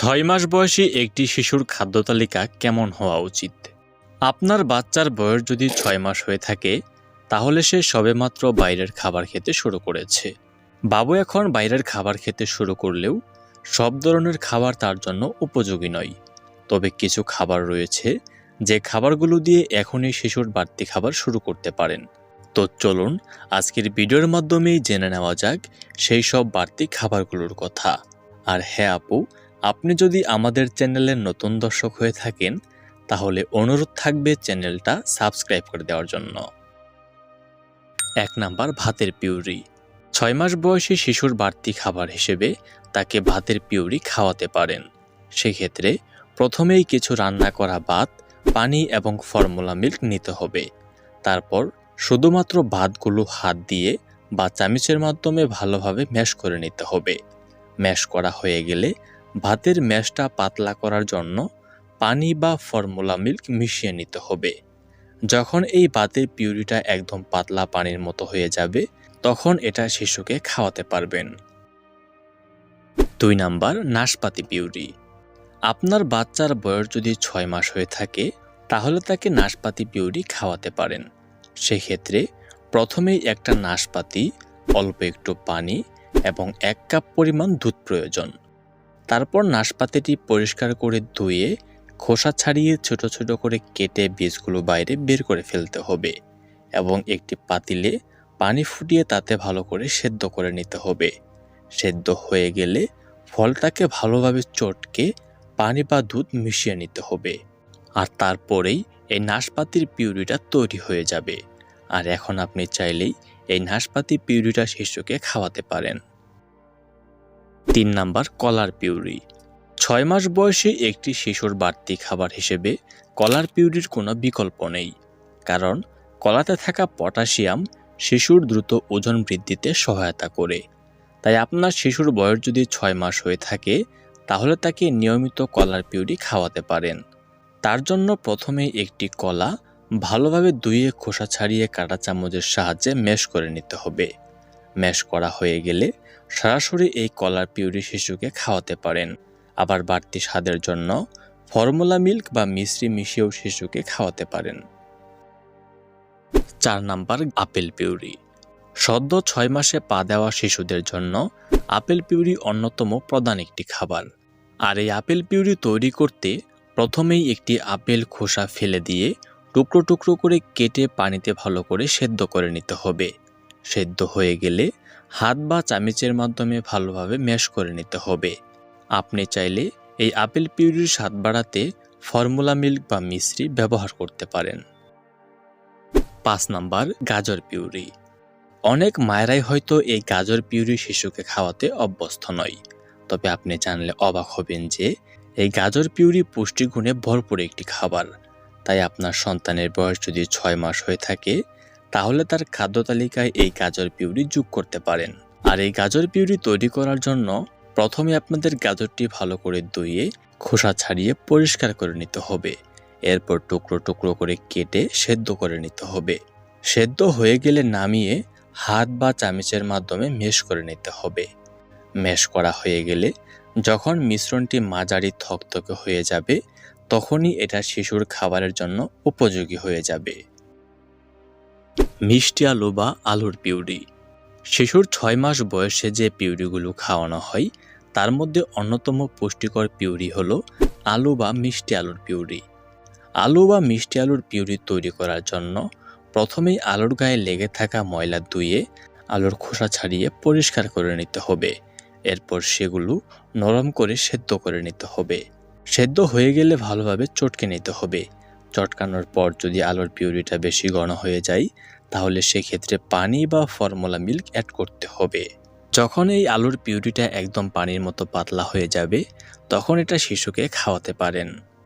ছয় মাস বয়সী একটি শিশুর খাদ্য তালিকা কেমন হওয়া উচিত? আপনার বাচ্চার বয়স যদি ছয় মাস হয়ে থাকে, তাহলে সে সবেমাত্র বাইরের খাবার খেতে শুরু করেছে। বাবু এখন বাইরের খাবার খেতে শুরু করলেও সব ধরনের খাবার তার জন্য উপযোগী নয়। তবে কিছু খাবার রয়েছে যে খাবারগুলো দিয়ে এখনই শিশুর বাড়তি খাবার শুরু করতে পারেন। তো চলুন আজকের ভিডিওর মাধ্যমেই জেনে নেওয়া যাক সেই সব বাড়তি খাবারগুলোর কথা। আর হ্যাঁ আপু আপনি যদি আমাদের চ্যানেলের নতুন দর্শক হয়ে থাকেন, তাহলে অনুরোধ থাকবে চ্যানেলটা সাবস্ক্রাইব করে দেওয়ার জন্য। এক নাম্বার, ভাতের পিউরি। ছয় মাস বয়সী শিশুর বাড়তি খাবার হিসেবে তাকে ভাতের পিউরি খাওয়াতে পারেন। সেক্ষেত্রে প্রথমেই কিছু রান্না করা ভাত, পানি এবং ফর্মুলা মিল্ক নিতে হবে। তারপর শুধুমাত্র ভাতগুলো হাত দিয়ে বা চামিচের মাধ্যমে ভালোভাবে ম্যাশ করে নিতে হবে। ম্যাশ করা হয়ে গেলে ভাতের ম্যাশটা পাতলা করার জন্য পানি বা ফর্মুলা মিল্ক মিশিয়ে নিতে হবে। যখন এই ভাতের পিউরিটা একদম পাতলা পানির মতো হয়ে যাবে, তখন এটা শিশুকে খাওয়াতে পারবেন। দুই নাম্বার, নাশপাতি পিউরি। আপনার বাচ্চার বয়স যদি ছয় মাস হয়ে থাকে, তাহলে তাকে নাশপাতি পিউরি খাওয়াতে পারেন। সেক্ষেত্রে প্রথমেই একটা নাশপাতি, অল্প একটু পানি এবং এক কাপ পরিমাণ দুধ প্রয়োজন। তারপর নাশপাতিটি পরিষ্কার করে ধুয়ে খোসা ছাড়িয়ে ছোট ছোট করে কেটে বীজগুলো বাইরে বের করে ফেলতে হবে এবং একটি পাতিলে পানি ফুটিয়ে তাতে ভালো করে সেদ্ধ করে নিতে হবে। সেদ্ধ হয়ে গেলে ফলটাকে ভালোভাবে চটকে পানি বা দুধ মিশিয়ে নিতে হবে। আর তারপরেই এই নাশপাতির পিউরিটা তৈরি হয়ে যাবে। আর এখন আপনি চাইলেই এই নাশপাতি পিউরিটা শিশুকে খাওয়াতে পারেন। তিন নাম্বার কলার পিউরি। ছয় মাস বয়সী একটি শিশুর বাড়তি খাবার হিসেবে কলার পিউরির কোনো বিকল্প নেই। কারণ কলাতে থাকা পটাশিয়াম শিশুর দ্রুত ওজন বৃদ্ধিতে সহায়তা করে। তাই আপনার শিশুর বয়স যদি ছয় মাস হয়ে থাকে, তাহলে তাকে নিয়মিত কলার পিউরি খাওয়াতে পারেন। তার জন্য প্রথমে একটি কলা ভালোভাবে ধুয়ে খোসা ছাড়িয়ে কাঁটা চামচের সাহায্যে ম্যাশ করে নিতে হবে। ম্যাশ করা হয়ে গেলে সরাসরি এই কলার পিউরি শিশুকে খাওয়াতে পারেন। আবার বাড়তি স্বাদের জন্য ফর্মুলা মিল্ক বা মিশ্রি মিশিয়েও শিশুকে খাওয়াতে পারেন। চার নাম্বার, আপেল পিউরি। সদ্য ছয় মাসে পা দেওয়া শিশুদের জন্য আপেল পিউরি অন্যতম প্রধান একটি খাবার। আর এই আপেল পিউরি তৈরি করতে প্রথমেই একটি আপেল খোসা ফেলে দিয়ে টুকরো টুকরো করে কেটে পানিতে ভালো করে সেদ্ধ করে নিতে হবে। সেদ্ধ হয়ে গেলে হাত বা চামিচের মাধ্যমে ভালোভাবে ম্যাশ করে নিতে হবে। আপনি চাইলে এই আপেল পিউরির স্বাদ বাড়াতে ফর্মুলা মিল্ক বা মিশ্রি ব্যবহার করতে পারেন। পাঁচ নাম্বার, গাজর পিউরি। অনেক মায়েরাই হয়তো এই গাজর পিউরি শিশুকে খাওয়াতে অভ্যস্ত নয়। তবে আপনি জানলে অবাক হবেন যে এই গাজর পিউরি পুষ্টিগুণে ভরপুর একটি খাবার। তাই আপনার সন্তানের বয়স যদি ছয় মাস হয়ে থাকে তাহলে তার খাদ্য তালিকায় এই গাজর পিউরি যোগ করতে পারেন। আর এই গাজর পিউরি তৈরি করার জন্য প্রথমে আপনাদের গাজরটি ভালো করে ধুয়ে, খোসা ছাড়িয়ে পরিষ্কার করে নিতে হবে। এরপর টুকরো টুকরো করে কেটে সেদ্ধ করে নিতে হবে। সেদ্ধ হয়ে গেলে নামিয়ে হাত বা চামিচের মাধ্যমে মেশ করে নিতে হবে। মেশ করা হয়ে গেলে যখন মিশ্রণটি মাঝারি থকথকে হয়ে যাবে, তখনই এটা শিশুর খাবারের জন্য উপযোগী হয়ে যাবে। মিষ্টি আলু বা আলুর পিউরি। শিশুর ছয় মাস বয়সে যে পিউরিগুলো খাওয়ানো হয়, তার মধ্যে অন্যতম পুষ্টিকর পিউরি হলো আলু বা মিষ্টি আলুর পিউরি। আলু বা মিষ্টি আলুর পিউরি তৈরি করার জন্য প্রথমেই আলুর গায়ে লেগে থাকা ময়লা ধুয়ে আলুর খোসা ছাড়িয়ে পরিষ্কার করে নিতে হবে। এরপর সেগুলো নরম করে সেদ্ধ করে নিতে হবে। সেদ্ধ হয়ে গেলে ভালোভাবে চটকে নিতে হবে। চটকানোর পর যদি আলুর পিউরিটা বেশি ঘন হয়ে যায় তাহলে সেক্ষেত্রে পানি বা ফর্মুলা মিল্ক অ্যাড করতে হবে। যখন এই আলুর পিউরিটা একদম পানির মতো পাতলা হয়ে যাবে, তখন এটা শিশুকে খাওয়াতে পারেন।